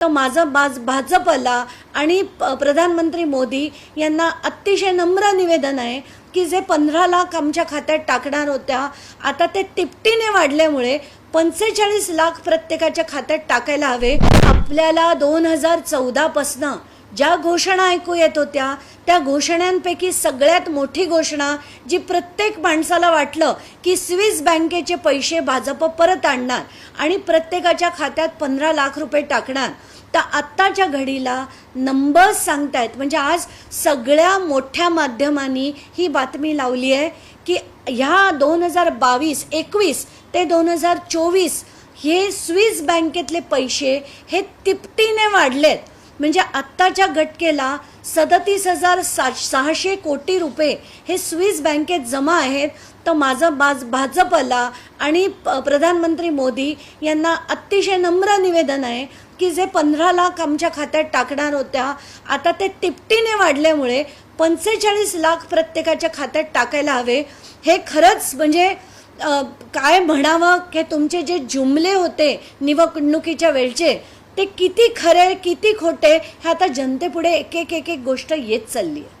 तर माझं बाज भाजपला आणि प- प्रधानमंत्री मोदी यांना अतिशय नम्र निवेदन आहे की जे पंधरा लाख आमच्या खात्यात टाकणार होत्या आता ते तिपटीने वाढल्यामुळे पंचेचाळीस लाख प्रत्येकाच्या खात्यात टाकायला हवे. आपल्याला दोन हजार चौदापासनं ज्या घोषणा ऐकू येत होत्या त्या घोषणांपैकी सगळ्यात मोठी घोषणा जी प्रत्येक माणसाला वाटलं की स्विस बँकेचे पैसे भाजप परत आणणार आणि प्रत्येकाच्या खात्यात पंधरा लाख रुपये टाकणार तर आत्ताच्या घडीला नंबर्स सांगतायत. म्हणजे आज सगळ्या मोठ्या माध्यमांनी ही बातमी लावली आहे की ह्या दोन हजार बावीस एकवीस ते दोन हजार चोवीस हे स्विस बँकेतले पैसे हे तिपटीने वाढलेत. म्हणजे आत्ताच्या गटकेला सदतीस हजार सा सहाशे कोटी रुपये हे स्विस बँकेत जमा आहेत. तर माझं बाज भाजपला आणि प- प्रधानमंत्री मोदी यांना अतिशय नम्र निवेदन आहे की जे पंधरा लाख आमच्या खात्यात टाकणार होत्या. आता ते तिपटीने वाढल्यामुळे पंचेचाळीस लाख प्रत्येकाच्या खात्यात टाकायला हवे. हे खरंच म्हणजे काय म्हणावं की तुमचे जे जुमले होते निवडणुकीच्या वेळचे ते किती खरे किती खोटे हे आता जनतेपुढे एक एक एक एक गोष्ट येत चालली आहे